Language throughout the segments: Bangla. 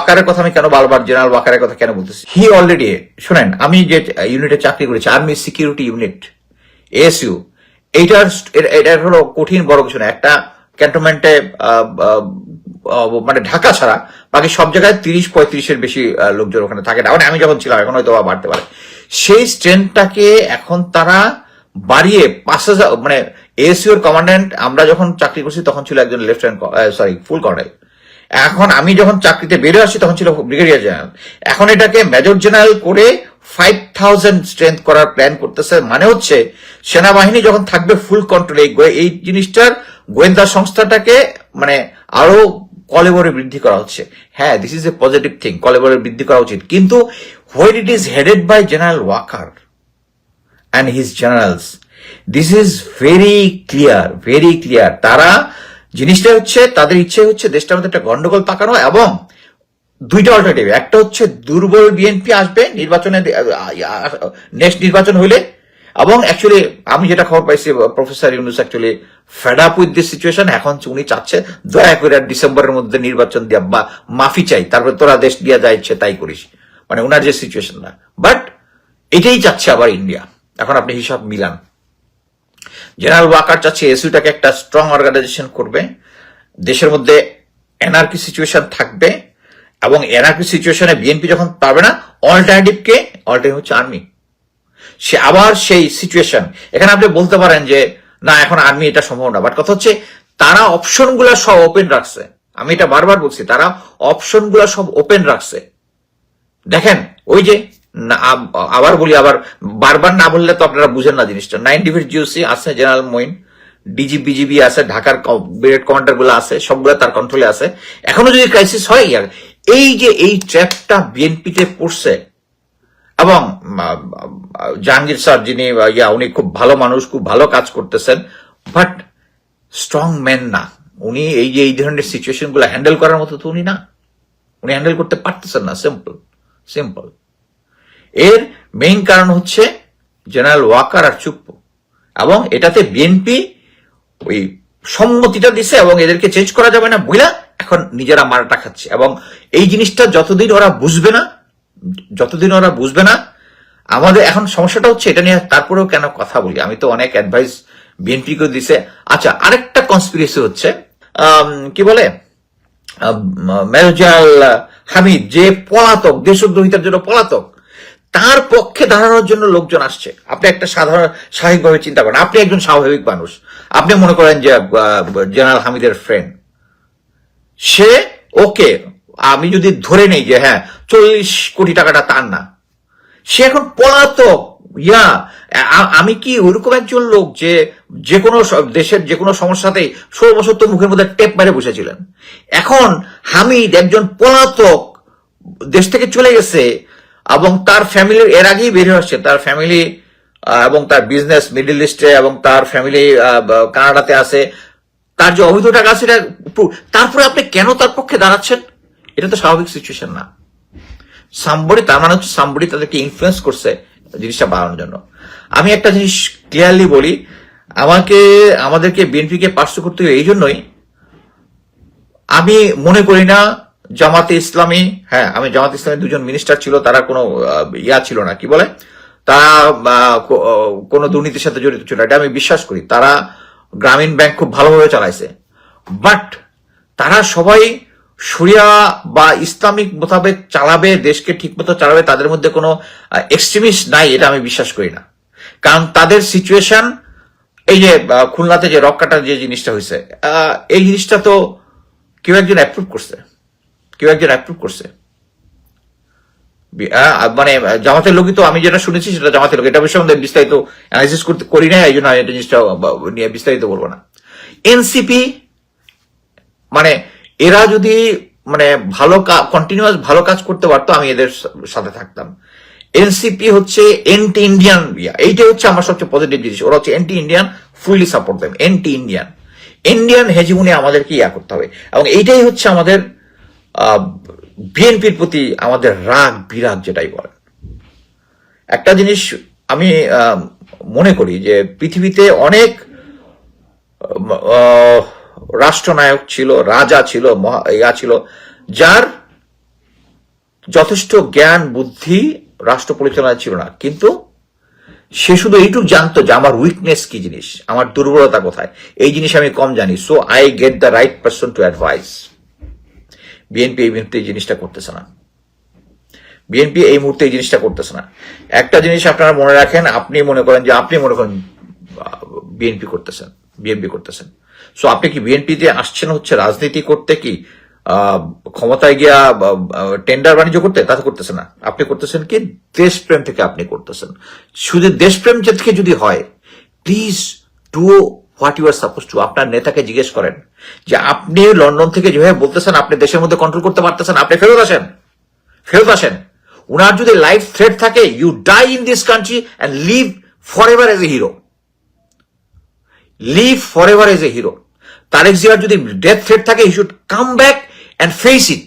ওয়াকারের কথা আমি কেন বারবার জেনারেল ওয়াকারের কথা কেন বলতেছি? হি অলরেডি শুনেন, আমি যে ইউনিটে চাকরি করেছি আর্মি সিকিউরিটি ইউনিট এএসইউ এইটার এ- এটার হলো কঠিন বড় কিছু না। একটা ক্যান্টনমেন্টে মানে ঢাকা ছাড়া বাকি সব জায়গায় তিরিশ, পঁয়ত্রিশের বেশি লোকজন ওখানে থাকে না। মানে আমি যখন ছিলাম, এখন হয়তো বাড়তে পারে। সেই স্ট্রেংথটাকে এখন তারা বাড়িয়ে পাঁচ হাজার মানে এএসইউর কমান্ড্যান্ট আমরা যখন চাকরি করছি, তখন ছিল একজন লেফটেন্যান্ট সরি ফুল কর্নেল এখন আমি যখন চাকরিতে বেরো আসি, তখন ছিল ব্রিগেডিয়ার জেনারেল। এখন এটাকে মেজর জেনারেল করে ফাইভ থাউজেন্ড স্ট্রেংথ করার প্ল্যান করতেছে। মানে হচ্ছে, সেনাবাহিনী যখন থাকবে ফুল কন্ট্রোলে এই জিনিসটার গোয়েন্দা সংস্থাটাকে মানে আরও কলেবরে বৃদ্ধি করা হচ্ছে। হ্যাঁ this is a positive thing কলেবরে বৃদ্ধি করা উচিত। কিন্তু what it is headed by general Waker and his generals this is very clear very clear তারা জিনিসটা হচ্ছে, তাদের ইচ্ছে হচ্ছে দেশটার মধ্যে একটা গন্ডগোল পাকানো এবং দুইটা অল্টারনেটিভ একটা হচ্ছে দুর্বল বিএনপি আসবে, নির্বাচনে নেক্সট নির্বাচন হইলে এবং অ্যাকচুয়ালি আমি যেটা খবর পাইছি professor Yunus actually fed up with this situation এখন উনি চাচ্ছে, দয়া করে ডিসেম্বরের মধ্যে নির্বাচন দিয়া বা মাফি চাই, তারপরে তোরা দেশ দিয়া যা ইচ্ছে তাই করিস। মানে ওনার যে সিচুয়েশন না। বাট এটাই চাচ্ছে আবার ইন্ডিয়া এখন আপনি হিসাব মিলান। জেনারেল ওয়াকার চাচ্ছে এসইউটাকে একটা স্ট্রং অর্গানাইজেশন করবে। দেশের মধ্যে এনআরকি সিচুয়েশন থাকবে এবং এনআরকি সিচুয়েশনে বিএনপি যখন পাবে না অল্টারনেটিভ কে? অল্টারনেটিভ হচ্ছে আর্মি সে আবার সেই সিচুয়েশন এখানে আপনি বলতে পারেন যে, না, এখন আর্মি এটা সম্ভব না। বাট কথা হচ্ছে, তারা অপশনগুলো সব ওপেন রাখছে। আমি এটা বারবার বলছি, তারা অপশনগুলো সব ওপেন রাখছে। দেখেন, ওই যে আবার বলি, আবার বারবার না বললে তো আপনারা বুঝেন না জিনিসটা। নাইন ডিভিট জিওসি আছে, জেনারেল মইন ডিজি, বিজিবি আছে, ঢাকার ব্রিগেড কমান্ডারগুলো আছে, সবগুলো তার কন্ট্রোলে আছে। এখনও যদি ক্রাইসিস হয়, ইয়ার, এই যে, এই ট্র্যাপটা বিএনপিতে পড়ছে, এবং জাহাঙ্গীর স্যার যিনি ইয়া, উনি খুব ভালো মানুষ, খুব ভালো কাজ করতেছেন বাট স্ট্রং ম্যান না। উনি এই যে, এই ধরনের সিচুয়েশনগুলো হ্যান্ডেল করার মতো তো উনি না। উনি হ্যান্ডেল করতে পারতেছেন না সিম্পল সিম্পল এর মেইন কারণ হচ্ছে জেনারেল ওয়াকার আর চুপ্প। এবং এটাতে বিএনপি ওই সম্মতিটা দিছে এবং এদেরকে চেঞ্জ করা যাবে না। বুঝলা এখন নিজেরা মারাটা খাচ্ছে। এবং এই জিনিসটা যতদিন ওরা বুঝবে না, যতদিন ওরা বুঝবে না, আমাদের এখন সমস্যাটা হচ্ছে এটা নিয়ে তারপরেও কেন কথা বলি? আমি তো অনেক অ্যাডভাইস বিএনপি কে দিছে। আচ্ছা আরেকটা কনস্পিরেসি হচ্ছে কি বলে? মেরজাল হামিদ, যে পলাতক, দেশদ্রোহিতার জন্য পলাতক তার পক্ষে দাঁড়ানোর জন্য লোকজন আসছে। আপনি একটা সাধারণ, স্বাভাবিকভাবে চিন্তা করেন। আপনি একজন স্বাভাবিক মানুষ। আপনি মনে করেন যে জেনারেল হামিদের ফ্রেন্ড সে ওকে, আমি যদি ধরে নেই যে হ্যাঁ চল্লিশ কোটি টাকাটা তার না। সে এখন পলাতক, ইয়া আমি কি ওইরকম একজন লোক যে যে কোনো দেশের যে কোনো সমস্যাতেই ষোলো বছর তো মুখের মধ্যে টেপ মেরে বসেছিলেন? এখন হামিদ একজন পলাতক দেশ থেকে চলে গেছে এবং তার ফ্যামিলির এর আগেই বেরিয়ে আসছে তার ফ্যামিলি এবং তার বিজনেস মিডল ইস্টে এবং তার ফ্যামিলি কানাডাতে আছে। তার যে অবৈধ টাকা আছে, এটা তারপরে আপনি কেন তার পক্ষে দাঁড়াচ্ছেন? এটা তো স্বাভাবিক সিচুয়েশন না। সাম্বরি তার মানে হচ্ছে সাম্বরি তাদেরকে ইনফ্লুয়েন্স করছে জিনিসটা বাড়ানোর জন্য। আমি একটা জিনিস ক্লিয়ারলি বলি, আমাকে, আমাদেরকে বিএনপিকে পার্শ্ব করতে হবে এই জন্যই আমি মনে করি না জামাতে ইসলামী হ্যাঁ আমি জামাতে ইসলামী দুজন মিনিস্টার ছিল, তারা কোনো ইয়া ছিল না, কি বলে? তারা কোনো দুর্নীতির সাথে জড়িত ছিল। এটা আমি বিশ্বাস করি। তারা গ্রামীণ ব্যাংক খুব ভালোভাবে চালাইছে। বাট তারা সবাই সুরিয়া বা ইসলামিক মোতাবেক চালাবে, দেশকে ঠিকমতো চালাবে, তাদের মধ্যে কোনো এক্সট্রিমিস্ট নাই, এটা আমি বিশ্বাস করি না। কারণ তাদের সিচুয়েশন এই যে খুলনাতে যে রক্কাটার যে জিনিসটা হয়েছে এই জিনিসটা তো কেউ একজন অ্যাপ্রুভ করছে। কেউ একজন অ্যাপ্রুভ করছে। মানে জামাতের লোকই তো আমি যেটা শুনেছি সেটা জামাতের লোক। এটা বিষয়ে বিস্তারিত অ্যানালিসিস করতে করি না, এই জন্য এটা জিনিসটা নিয়ে বিস্তারিত বলব না। এনসিপি মানে এরা যদি মানে ভালো কন্টিনিউয়াস ভালো কাজ করতে পারতো, আমি এদের সাথে থাকতাম। এনসিপি হচ্ছে এন্টি ইন্ডিয়ান এইটাই হচ্ছে আমার সবচেয়ে পজিটিভ জিনিস। ওরা হচ্ছে anti Indian fully support them anti Indian Indian hegemony আমাদেরকে ইয়া করতে হবে। এবং এইটাই হচ্ছে আমাদের বিএনপির প্রতি আমাদের রাগ, বিরাগ যেটাই বলেন। একটা জিনিস আমি মনে করি যে পৃথিবীতে অনেক রাষ্ট্রনায়ক ছিল, রাজা ছিল ইয়া ছিল, যার যথেষ্ট জ্ঞান, বুদ্ধি রাষ্ট্র পরিচালনা ছিল না। কিন্তু সে শুধু এইটুকু জানতো যে আমার উইকনেস কি জিনিস, আমার দুর্বলতা কোথায়। এই জিনিস আমি কম জানি so I get the right person to advise BNP এই মুহূর্তে এই জিনিসটা করতেছে না। বিএনপি এই মুহূর্তে এই জিনিসটা করতেছে না। একটা জিনিস আপনারা মনে রাখেন, আপনি মনে করেন যে আপনি মনে করেন বিএনপি করতেছেন বিএনপি করতেছেন। সো আপনি কি বিএনপিতে আসছেন হচ্ছে রাজনীতি করতে কি ক্ষমতায় গিয়া টেন্ডার বাণিজ্য করতে? তা করতেছে না। আপনি করতেছেন কি? দেশপ্রেম থেকে আপনি করতেছেন। শুধু দেশপ্রেম থেকে যদি হয় please do what you are supposed to আপনার নেতাকে জিজ্ঞেস করেন যে আপনি লন্ডন থেকে যেভাবে বলতেছেন, আপনি দেশের মধ্যে কন্ট্রোল করতে পারতেছেন, আপনি ফেরত আসেন ফেরত আসেন। উনার যদি লাইফ থ্রেট থাকে you die in this country and live forever as a hero live forever as a hero Tarique জিয়ার যদি ডেথ থ্রেট থাকে he should come back and face it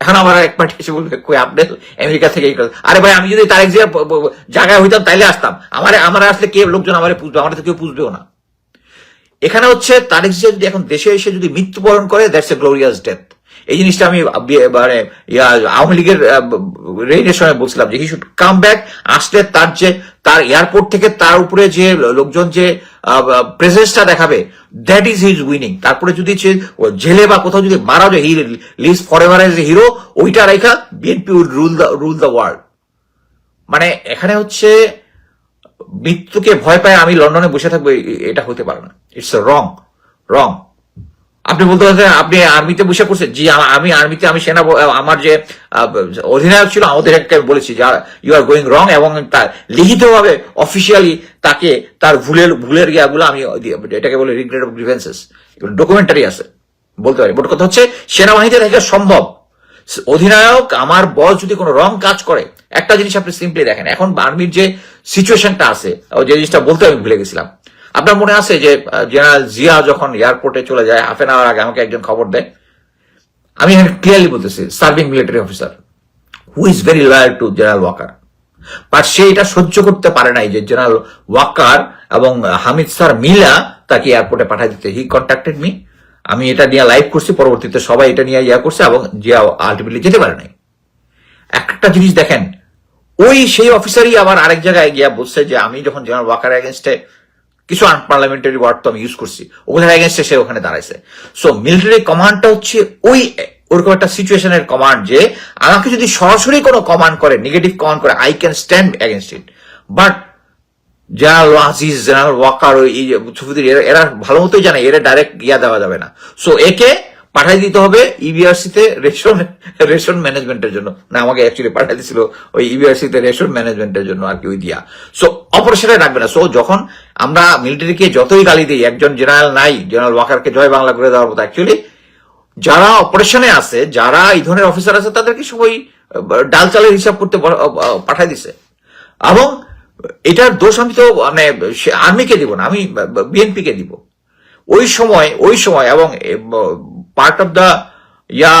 এখন আমার এক পার্টি এসে বলবে, কই আপনি আমেরিকা থেকে এই কথা-" আরে ভাই, আমি যদি তারেক জিয়ার জায়গায় হইতাম, তাইলে আসতাম। আমার আমার আসলে কে লোকজন আমার পুষবে? আমার তো কেউ পুষবেও না। এখানে হচ্ছে তারেক জিয়া যদি এখন দেশে এসে যদি মৃত্যুবরণ করে দ্যাটস এ গ্লোরিয়াস ডেথ এই জিনিসটা আমি মানে আওয়ামী লীগের রেইনের সময় বলছিলাম যে হি শুড কাম ব্যাক আসলে তার যে, তার এয়ারপোর্ট থেকে তার উপরে যে লোকজন যে প্রেজেন্সটা দেখাবে দ্যাট ইজ হিজ উইনিং তারপরে যদি জেলে বা কোথাও যদি মারা যায় live forever as a hero ওইটা রেখা BNP will rule the rule the world মানে এখানে হচ্ছে মৃত্যুকে ভয় পায়, আমি লন্ডনে বসে থাকব এটা হতে পারে না। ইটস রং রং আপনি বলতে পারেন আপনি আর্মিতে বসে করছেন জি আমি আর্মিতে, আমি সেনা আমার যে অধিনায়ক ছিল ওদেরকে বলেছি যে ইউ আর গোয়িং রং এবং তার লিখিতভাবে অফিসিয়ালি তাকে, তার ভুলের ভুলের ইয়াগুলো আমি, এটাকে বলে রিগ্রেট অফ গ্রিভেন্সেস ডকুমেন্টারি আছে, বলতে পারি। মোট কথা হচ্ছে, সেনাবাহিনীতে থেকে সম্ভব। অধিনায়ক, আমার বল যদি কোনো রং কাজ করে, একটা জিনিস আপনি সিম্পলি দেখেন, এখন আর্মির যে সিচুয়েশনটা আছে যে জিনিসটা বলতে আমি ভুলে গেছিলাম। আপনার মনে আছে যে জেনারেল জিয়া যখন এয়ারপোর্টে চলে যায় হাফ এন আওয়ার আগে আমাকে একজন খবর দেয়? আমি এখানে ক্লিয়ারলি বলতেছি serving military officer who is very loyal to general Waker but সে এটা সহ্য করতে পারে নাই যে জেনারেল ওয়াকার এবং হামিদ স্যার মিলা তাকে এয়ারপোর্টে পাঠিয়ে দিতে। হি কন্ট্যাক্টেড মি আমি এটা নিয়ে লাইভ করছি, পরবর্তীতে সবাই এটা নিয়ে ইয়া করছে এবং জিয়া আলটিমেটলি যেতে পারে নাই। একটা জিনিস দেখেন, ওই সেই অফিসারই আবার আরেক জায়গায় গিয়া বলছে যে, আমি যখন জেনারেল ওয়াকার এগেনস্টে কিছু আনপার্লামেন্টারি ওয়ার্ড তো আমি ইউজ করছি, ওগুলোর এগেনস্টে সে ওখানে দাঁড়াইছে। সো মিলিটারি কমান্ডটা হচ্ছে ওই ওরকম একটা সিচুয়েশনের কমান্ড যে, আমাকে যদি সরাসরি কোনো কমান্ড করে নেগেটিভ কমান্ড করে I can stand against it but general Aziz general Waker, ওই এই যে সুফিদের, এরা এরা ভালো মতোই জানে, এরা ডাইরেক্ট ইয়া দেওয়া যাবে না। সো একে পাঠাই দিতে হবে E ইবিআরসি তে রেশন রেশন ম্যানেজমেন্টের জন্য। না, আমাকে অ্যাকচুয়ালি পাঠাই দিছিল ওই E ইবিআরসি তে রেশন ম্যানেজমেন্টের জন্য আর কি, ওই দিয়া। সো অপারেশনে রাখবে না। সো যখন আমরা মিলিটারিকে যতই গালি দিই, একজন জেনারেল নাই, জেনারেল ওয়াকারকে জয় বাংলা করে দেওয়ার মতো অ্যাকচুয়ালি যারা অপারেশনে আছে, যারা এই ধরনের অফিসার আছে, তাদেরকে সবাই ডাল চালের হিসাব করতে পাঠাই দিছে। এবং এটার দোষ আমি তো মানে আর্মিকে দিব না, আমি বিএনপি কে দিব। ওই সময় ওই সময় এবং পার্ট অফ দা ইয়া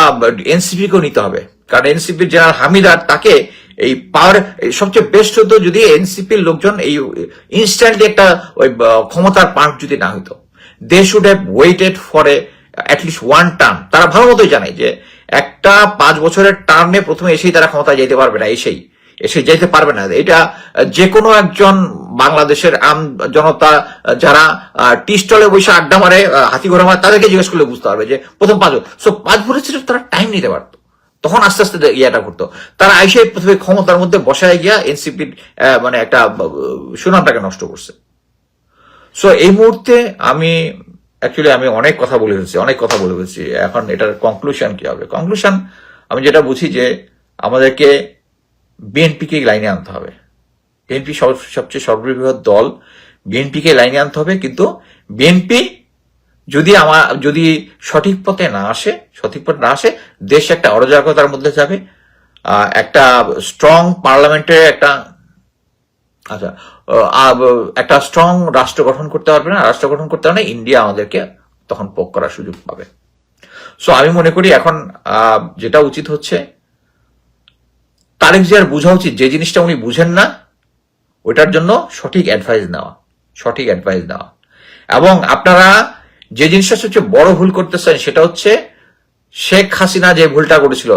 এনসিপি কেও নিতে হবে। কারণ এনসিপির জেনারেল হামিদার তাকে এই পাওয়ার সবচেয়ে বেস্ট হতো যদি এনসিপির লোকজন এই ইনস্ট্যান্টলি একটা ওই ক্ষমতার পার্ট যদি না হইতো। They should have waited for a at least one term তারা ভালো মতোই জানে যে একটা পাঁচ বছরের টার্মে প্রথমে এসেই তারা ক্ষমতায় যেতে পারবে না, এসেই। এসে যেতে পারবে না। এটা যে কোনো একজন বাংলাদেশের আম জনতা, যারা টি স্টলে বসে আড্ডা মারে হাতি ঘোড়া মারে, তাদেরকে জিজ্ঞেস করলে বুঝতে পারবে যে, প্রথম পাঁচ সো পাঁচ বছর তারা টাইম নিতে পারতো। তখন আস্তে আস্তে ইয়েটা করতো তারা আইসে প্রথমে ক্ষমতার মধ্যে বসায় গিয়া এনসিপির মানে একটা সুনামটাকে নষ্ট করছে। সো এই মুহূর্তে আমি অ্যাকচুয়ালি আমি অনেক কথা বলে ফেলছি, অনেক কথা বলে ফেলছি। এখন এটার কনক্লুশন কি হবে? কনক্লুশন আমি যেটা বুঝি যে, আমাদেরকে বিএনপিকে লাইনে আনতে হবে। বিএনপি সবচেয়ে সর্ববৃহৎ দল বিএনপিকে লাইনে আনতে হবে, কিন্তু বিএনপি যদি আমার যদি সঠিক পথে না আসে, সঠিক পথে না আসে, দেশ একটা অরাজকতার মধ্যে যাবে। একটা স্ট্রং পার্লামেন্টের একটা আচ্ছা একটা স্ট্রং রাষ্ট্র গঠন করতে পারবে না। রাষ্ট্র গঠন করতে পারবে না ইন্ডিয়া আমাদেরকে তখন পোক করার সুযোগ পাবে। সো আমি মনে করি এখন যেটা উচিত হচ্ছে তারেক জিয়ার বোঝা উচিত যে জিনিসটা উনি বুঝেন না ওটার জন্য সঠিক অ্যাডভাইস নেওয়া, সঠিক অ্যাডভাইস নেওয়া। এবং আপনারা যে জিনিসটা সবচেয়ে বড় ভুল করতেছেন সেটা হচ্ছে শেখ হাসিনা যে ভুলটা করেছিল,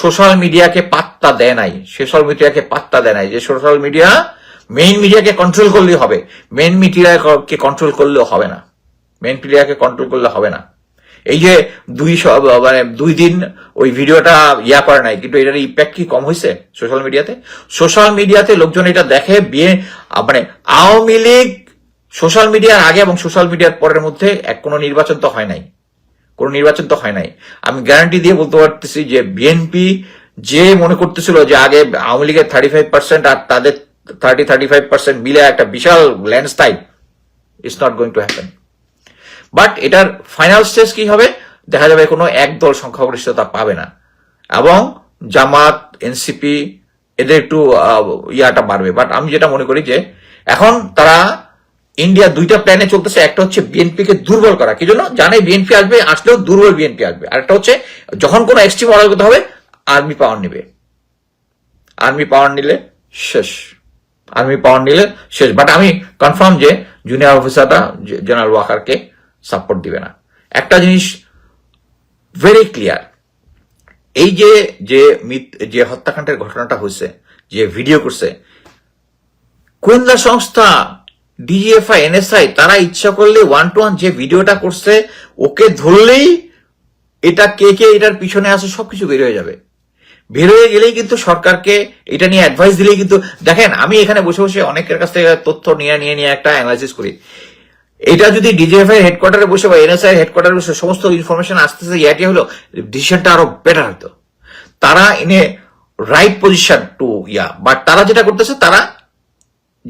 সোশ্যাল মিডিয়াকে পাত্তা দেয় নাই, সোশ্যাল মিডিয়াকে পাত্তা দেয় নাই, যে সোশ্যাল মিডিয়া মেইন মিডিয়াকে কন্ট্রোল করলেই হবে মেইন মিডিয়াকে কন্ট্রোল করলেও হবে না মেইন মিডিয়াকে কন্ট্রোল করলে হবে না। এই যে দুই মানে দুই দিন ওই ভিডিওটা ইয়া করে নাই, কিন্তু এটার ইম্প্যাক্ট কি কম হয়েছে সোশ্যাল মিডিয়াতে সোশ্যাল মিডিয়াতে লোকজন এটা দেখে, বিয়ে মানে আওয়ামী লীগ সোশ্যাল মিডিয়ার আগে এবং সোশ্যাল মিডিয়ার পরের মধ্যে এক কোনো নির্বাচন তো হয় নাই। কোনো নির্বাচন তো হয় নাই। আমি গ্যারান্টি দিয়ে বলতে পারতেছি যে বিএনপি যে মনে করতেছিল যে আগে আওয়ামী লীগের থার্টি ফাইভ পার্সেন্ট আর তাদের থার্টি থার্টি ফাইভ পার্সেন্ট মিলে একটা বিশাল landslide it's not going to happen but এটার ফাইনাল স্টেজ কি হবে? দেখা যাবে কোনো একদল সংখ্যাগরিষ্ঠতা পাবে না। এবং জামাত এনসিপি এদের একটু ইয়াটা বাড়বে। বাট আমি যেটা মনে করি যে এখন তারা ইন্ডিয়া দুইটা প্ল্যানে চলতেছে। একটা হচ্ছে বিএনপি কে দুর্বল করা। কি জন্য? জানে বিএনপি আসবে, আসলেও দুর্বল বিএনপি আসবে। আর একটা হচ্ছে যখন কোনো এক্সট্রিম অর্ডার করতে হবে আর্মি পাওয়ার নেবে। আর্মি পাওয়ার নিলে শেষ। আর্মি পাওয়ার নিলে শেষ। বাট আমি কনফার্ম যে জুনিয়র অফিসাররা জেনারেল ওয়াকারকে সাপোর্ট দিবে না। একটা জিনিস ভেরি ক্লিয়ার এই যে যে যে হত্যাকাণ্ডের ঘটনাটা হয়েছে, যে ভিডিও করছে, গোয়েন্দা সংস্থা ডিজিএফআই এনএসআই তারা ইচ্ছা করলে ওয়ান টু ওয়ান যে ভিডিওটা করছে, ওকে ধরলেই এটা কে কে, এটার পিছনে আছে, সবকিছু বের হয়ে যাবে। বের হয়ে গেলেই কিন্তু সরকারকে এটা নিয়ে অ্যাডভাইস দিলেই কিন্তু, দেখেন, আমি এখানে বসে বসে অনেকের কাছ থেকে তথ্য নিয়ে নিয়ে নিয়ে একটা অ্যানালাইসিস করি। এটা যদি ডিজিএফআই হেডকোয়ার্টারে বসে বা এনএসআই হেডকোয়ার্টারে বসে সমস্ত ইনফরমেশন আসতেছে ইয়াটি হলো ডিসিশনটা আরও বেটার হতো। তারা ইনে right position to yeah but তারা যেটা করতেছে, তারা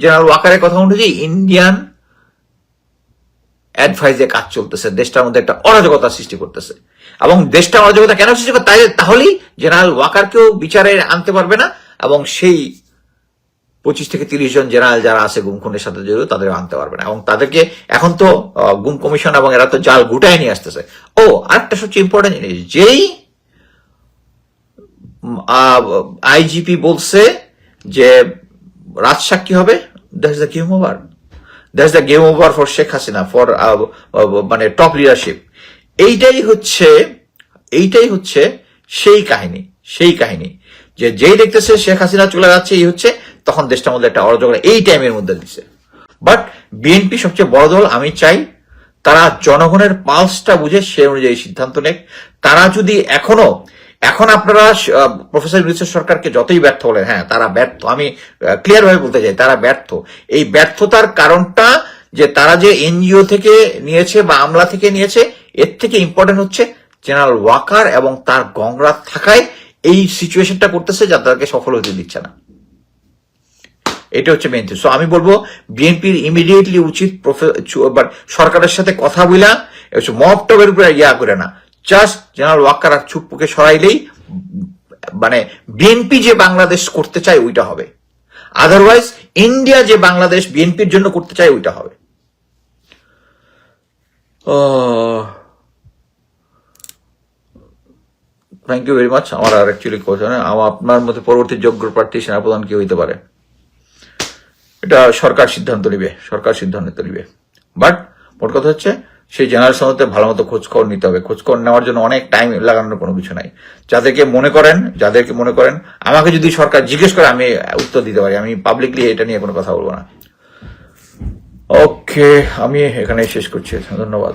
জেনারেল ওয়াকারের কথা অনুযায়ী ইন্ডিয়ান অ্যাডভাইজে কাজ চলতেছে। দেশটার মধ্যে একটা অরাজকতা সৃষ্টি করতেছে। এবং দেশটা অরাজকতা কেন সৃষ্টি করে? তাই তাহলেই জেনারেল ওয়াকারকেও বিচারে আনতে পারবে না, এবং সেই পঁচিশ থেকে তিরিশ জন জেনারেল যারা আছে গুম খুনের সাথে জড়িত তাদের আনতে পারবে না। এবং তাদেরকে এখন তো গুম কমিশন এবং এরা তো জাল গুটায় নিয়ে আসতেছে। ও, আরেকটা সবচেয়ে ইম্পর্টেন্ট জিনিস, যেই আইজিপি বলছে যে রাজসাক্ষী হবে, that's the game over. That's the game over for Sheikh Hasina, for মানে টপ লিডারশিপ। এইটাই হচ্ছে এইটাই হচ্ছে সেই কাহিনী সেই কাহিনী। যে যেই দেখতেছে শেখ হাসিনা চলে যাচ্ছে, এই হচ্ছে তখন দেশটার মধ্যে একটা অরাজক এই টাইমের মধ্যে দিচ্ছে বাট বিএনপি সবচেয়ে বড় দল, আমি চাই তারা জনগণের পালসটা বুঝে সে অনুযায়ী সিদ্ধান্ত নেক। তারা যদি এখনও, এখন আপনারা প্রফেসর ইউনিসেফ সরকারকে যতই ব্যর্থ বলেন হ্যাঁ তারা ব্যর্থ, আমি ক্লিয়ার ভাবে বলতে চাই, তারা ব্যর্থ। এই ব্যর্থতার কারণটা যে তারা যে এনজিও থেকে নিয়েছে বা আমলা থেকে নিয়েছে, এর থেকে ইম্পর্টেন্ট হচ্ছে জেনারেল ওয়াকার এবং তার গংরা থাকায় এই সিচুয়েশনটা করতেছে যা তাদেরকে সফল হতে দিচ্ছে না। এটা হচ্ছে মেন সো আমি বলব বিএনপির ইমিডিয়েটলি উচিত সরকারের সাথে কথা বলা মব টবের উপরে ইয়া করে না। জাস্ট জেনারেল ওয়াক্কার আর চুপ্পুকে সরাইলেই মানে বিএনপি যে বাংলাদেশ করতে চায় ওইটা হবে। আদারওয়াইজ ইন্ডিয়া যে বাংলাদেশ বিএনপির জন্য করতে চায় ওইটা হবে। থ্যাংক ইউ ভেরি মাচ আমার আর অ্যাকচুয়ালি কোশ্চেন আমার আপনার মধ্যে পরবর্তী যোগ্য প্রার্থী সেনাপ্রধান কি হইতে পারে? এটা সরকার সিদ্ধান্ত নিবে, সরকার সিদ্ধান্ত নিবে। বাট মোট কথা হচ্ছে, সেই জেনারেল হতে ভালো মতো খোঁজখবর নিতে হবে। খোঁজখবর নেওয়ার জন্য অনেক টাইম লাগানোর কোনো কিছু নাই। যাদেরকে মনে করেন, যাদেরকে মনে করেন, আমাকে যদি সরকার জিজ্ঞেস করে, আমি উত্তর দিতে পারি। আমি পাবলিকলি এটা নিয়ে কোনো কথা বলব না। ওকে আমি এখানে শেষ করছি। ধন্যবাদ।